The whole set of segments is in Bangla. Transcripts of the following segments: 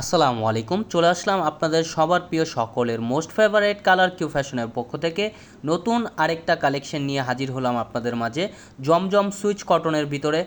আসসালামু আলাইকুম। চলে আসলাম আপনাদের সবার প্রিয় সকলের মোস্ট ফেভারেট কালার কিউ ফ্যাশনের পক্ষ থেকে। নতুন আরেকটা কালেকশন নিয়ে হাজির হলাম আপনাদের মাঝে জমজম সুইচ কটনের ভিতরে।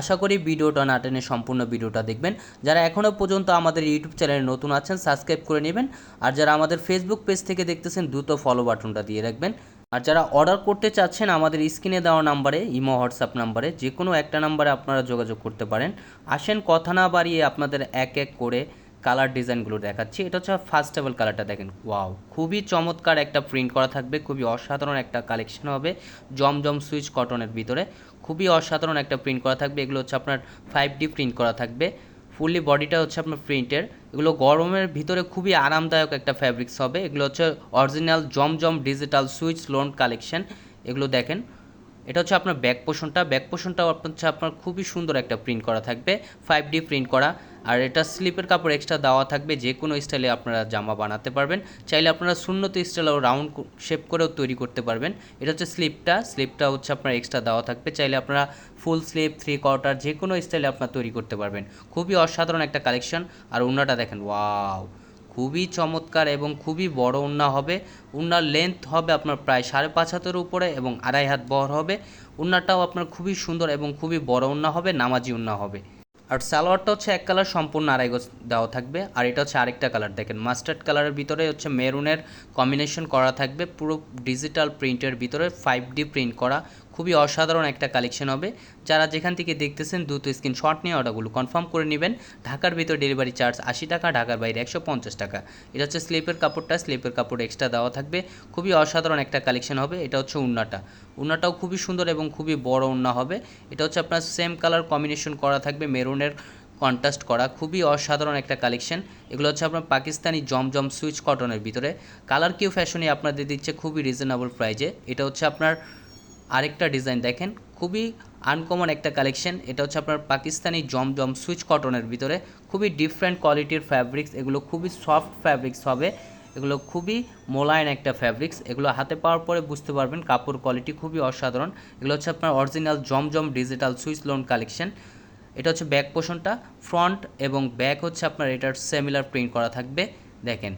আশা করি ভিডিওটা না টেনে সম্পূর্ণ ভিডিওটা দেখবেন। যারা এখনও পর্যন্ত আমাদের ইউটিউব চ্যানেলে নতুন আছেন সাবস্ক্রাইব করে নেবেন। আর যারা আমাদের ফেসবুক পেজ থেকে দেখতেছেন, দ্রুত ফলো বাটনটা দিয়ে রাখবেন। আর যারা অর্ডার করতে চাচ্ছেন, আমাদের স্ক্রিনে দেওয়া নাম্বারে, ইমো, হোয়াটসঅ্যাপ নাম্বারে যে কোনো একটা নাম্বারে আপনারা যোগাযোগ করতে পারেন। আসেন, কথা না বাড়িয়ে আপনাদের এক এক করে কালার ডিজাইনগুলো দেখাচ্ছি। এটা হচ্ছে ফার্স্ট টেবল কালারটা দেখেন। ওয়াও, খুবই চমৎকার একটা প্রিন্ট করা থাকবে, খুবই অসাধারণ একটা কালেকশন হবে জমজম সুইচ কটনের ভিতরে। খুবই অসাধারণ একটা প্রিন্ট করা থাকবে, এগুলো হচ্ছে আপনার ফাইভ ডি প্রিন্ট করা থাকবে। ফুললি বডিটা হচ্ছে আপনার প্রিন্টের। এগুলো গরমের ভিতরে খুবই আরামদায়ক একটা ফ্যাব্রিক্স হবে। এগুলো হচ্ছে original Zamzam digital Swiss lawn collection. এগুলো দেখেন, এটা হচ্ছে আপনার ব্যাক পোষণটা। ব্যাক পোষণটাও হচ্ছে আপনার খুবই সুন্দর একটা প্রিন্ট করা থাকবে, ফাইভ ডি প্রিন্ট করা। আর এটা স্লিপের কাপড় এক্সট্রা দেওয়া থাকবে, যে কোনো স্টাইলে আপনারা জামা বানাতে পারবেন। চাইলে আপনারা শূন্যত স্টাইলেও রাউন্ড শেপ করেও তৈরি করতে পারবেন। এটা হচ্ছে স্লিপটা স্লিপটা হচ্ছে আপনার এক্সট্রা দেওয়া থাকবে। চাইলে আপনারা ফুল স্লিপ থ্রি কোয়ার্টার যে কোনো স্টাইলে আপনারা তৈরি করতে পারবেন। খুবই অসাধারণ একটা কালেকশন আর ওনাটা দেখেন ওয়াও খুবই চমৎকার এবং খুবই বড় উন্না হবে। উন্নার লেন্থ হবে আপনার প্রায় সাড়ে পাঁচ হাতের উপরে এবং আড়াই হাত বহর হবে। উন্নাটাও আপনার খুবই সুন্দর এবং খুবই বড় উন্না হবে, নামাজি উন্না হবে। আর সালোয়ারটা হচ্ছে এক কালার সম্পূর্ণ আড়াই গজ দেওয়া থাকবে। আর এটা হচ্ছে আরেকটা কালার, দেখেন মাস্টার্ড কালারের ভিতরে হচ্ছে মেরুনের কম্বিনেশন করা থাকবে। পুরো ডিজিটাল প্রিন্টের ভিতরে ফাইভ ডি প্রিন্ট করা খুবই অসাধারণ একটা কালেকশন হবে। যারা যেখান থেকে দেখতেছেন দ্রুত স্ক্রিন শট নিয়ে অর্ডারগুলো কনফার্ম করে নেবেন। ঢাকার ভিতর ডেলিভারি চার্জ আশি টাকা, ঢাকার বাইরে একশো পঞ্চাশ টাকা। এটা হচ্ছে স্লিপের কাপড়টা, স্লিপের কাপড় এক্সট্রা দেওয়া থাকবে। খুবই অসাধারণ একটা কালেকশন হবে। এটা হচ্ছে উন্নাটা। উন্নাটাও খুবই সুন্দর এবং খুবই বড় উন্না হবে। এটা হচ্ছে আপনার সেম কালার কম্বিনেশন করা থাকবে মেরুনের কন্ট্রাস্ট করা খুবই অসাধারণ একটা কালেকশন এগুলো হচ্ছে আপনার পাকিস্তানি জমজম সুইচ কটনের ভিতরে। কালার কিউ ফ্যাশনে আপনাদের দিচ্ছে খুবই রিজনেবল প্রাইজে এটা হচ্ছে আপনার আরেকটা ডিজাইন দেখেন, খুবই আনকমন একটা কালেকশন এটা হচ্ছে আপনার পাকিস্তানি জমজম সুইচ কটনের ভিতরে। খুবই ডিফারেন্ট কোয়ালিটির ফ্যাব্রিক্স এগুলো খুবই সফট ফ্যাব্রিক্স হবে। এগুলো খুবই মোলায়েন একটা ফ্যাব্রিক্স এগুলো হাতে পাওয়ার পরে বুঝতে পারবেন কাপড় কোয়ালিটি খুবই অসাধারণ। এগুলো হচ্ছে আপনার অরিজিনাল জমজম ডিজিটাল সুইচ লোন কালেকশন এটা হচ্ছে ব্যাক পোষণটা ফ্রন্ট এবং ব্যাক হচ্ছে আপনার এটার সেমিলার প্রিন্ট করা থাকবে, দেখেন।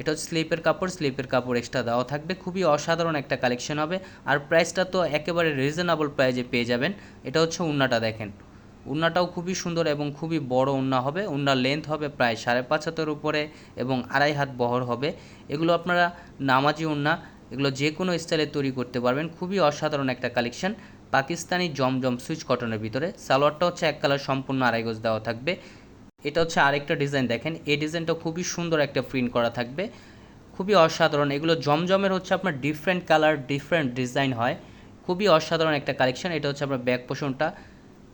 এটা হচ্ছে স্লিপের কাপড় স্লিপের কাপড় এক্সট্রা দেওয়া থাকবে, খুবই অসাধারণ একটা কালেকশন হবে। আর প্রাইসটা তো একেবারে রিজনেবল প্রাইজে পেয়ে যাবেন। এটা হচ্ছে উন্নাটা, দেখেন। উন্নাটাও খুবই সুন্দর এবং খুবই বড় উন্না হবে। উন্নার লেন্থ হবে প্রায় সাড়ে পাঁচ হাতের উপরে এবং আড়াই হাত বহর হবে। এগুলো আপনারা নামাজি উন্না, এগুলো যে কোনো স্টাইলে তৈরি করতে পারবেন। খুবই অসাধারণ একটা কালেকশন পাকিস্তানি জমজম সুইচ কটনের ভিতরে। সালোয়ারটা হচ্ছে এক কালার সম্পূর্ণ আড়াই গজ দেওয়া থাকবে। এটা হচ্ছে আরেকটা ডিজাইন দেখেন। এই ডিজাইনটা খুবই সুন্দর একটা প্রিন্ট করা থাকবে। খুবই অসাধারণ। এগুলো জমজমের হচ্ছে আপনার ডিফারেন্ট কালার ডিফারেন্ট ডিজাইন হয়। খুবই অসাধারণ একটা কালেকশন এটা হচ্ছে আপনার ব্যাক পোষণটা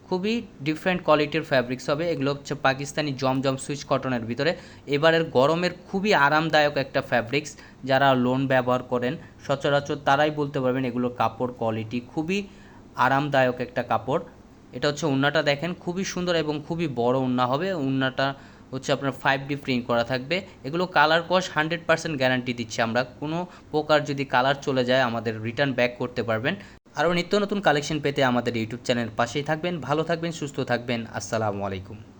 খুবই ডিফারেন্ট কোয়ালিটির ফ্যাব্রিক্স হবে। এগুলো হচ্ছে পাকিস্তানি জমজম সুইচ কটনের ভিতরে। এবারের গরমের খুবই আরামদায়ক একটা ফ্যাব্রিক্স যারা লোন ব্যবহার করেন, সচরাচর তারাই বলতে পারবেন এগুলোর কাপড় কোয়ালিটি খুবই আরামদায়ক একটা কাপড়। এটা হচ্ছে উন্নাটা দেখেন, খুবই সুন্দর এবং খুবই বড় উন্না হবে। উন্নাটা হচ্ছে আপনার ফাইভ ডি প্রিন্ট করা থাকবে। এগুলো কালার কস হান্ড্রেড পার্সেন্ট গ্যারান্টি দিচ্ছি আমরা। কোনো প্রকার যদি কালার চলে যায়, আমাদের রিটার্ন ব্যাক করতে পারবেন। আরও নিত্য নতুন কালেকশন পেতে আমাদের ইউটিউব চ্যানেল পাশেই থাকবেন। ভালো থাকবেন, সুস্থ থাকবেন। আসসালামু আলাইকুম।